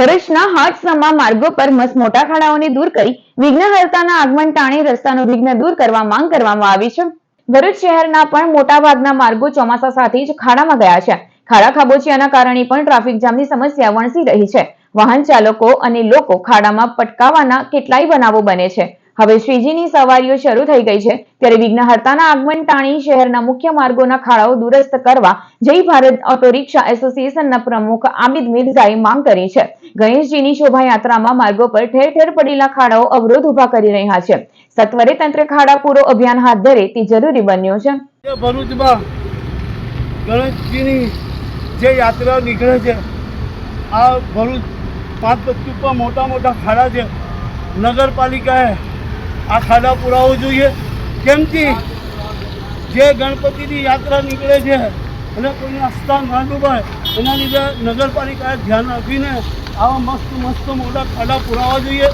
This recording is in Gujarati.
ભરૂચના હાટસમા માર્ગો પર મસ મોટા ખાડાઓને દૂર કરી વિઘ્નહર્તાના આગમન ટાણી રસ્તાનું વિઘ્ન દૂર કરવા માંગ કરવામાં આવી છે. ભરૂચ શહેરના પણ મોટાભાગના માર્ગો ચોમાસા સાથે જ ખાડામાં ગયા છે. ખાડા ખાબોચિયાના કારણે પણ ટ્રાફિક જામની સમસ્યા વણસી રહી છે. વાહન ચાલકો અને લોકો ખાડામાં પટકાવાના કેટલાય બનાવો બને છે. હવે શ્રીજીની સવારીઓ શરૂ થઈ ગઈ છે. ત્યારે વિઘ્નહર્તાના આગમન ટાણી શહેરના મુખ્ય માર્ગોના ખાડાઓ દુરસ્ત કરવા જય ભારત ઓટો રિક્ષા એસોસિએશનના પ્રમુખ આબિદ મિર્ઝાએ માંગ કરી છે. ગણેશજીની શોભાયાત્રામાં માર્ગો પર ઠેર ઠેર પડેલા ખાડાઓ અવરોધ ઊભા કરી રહ્યા છે. સત્વરે તંત્ર ખાડા પૂરો અભિયાન હાથ ધરે તે જરૂરી બન્યું છે. ભરૂચમાં ગણેશજીની જે યાત્રા નીકળે છે, આ ભરૂચ પાંચ ઉપર મોટા મોટા ખાડા છે. નગરપાલિકાએ આ ખાડા પુરાવવો જોઈએ. કેમ કે જે ગણપતિની યાત્રા નીકળે છે, અને કોઈ આસ્થા ના ડૂબાય એના લીધે નગરપાલિકાએ ધ્યાન રાખીને આવા મસ્ત મસ્ત મોટા ખાડા પુરાવવા જોઈએ.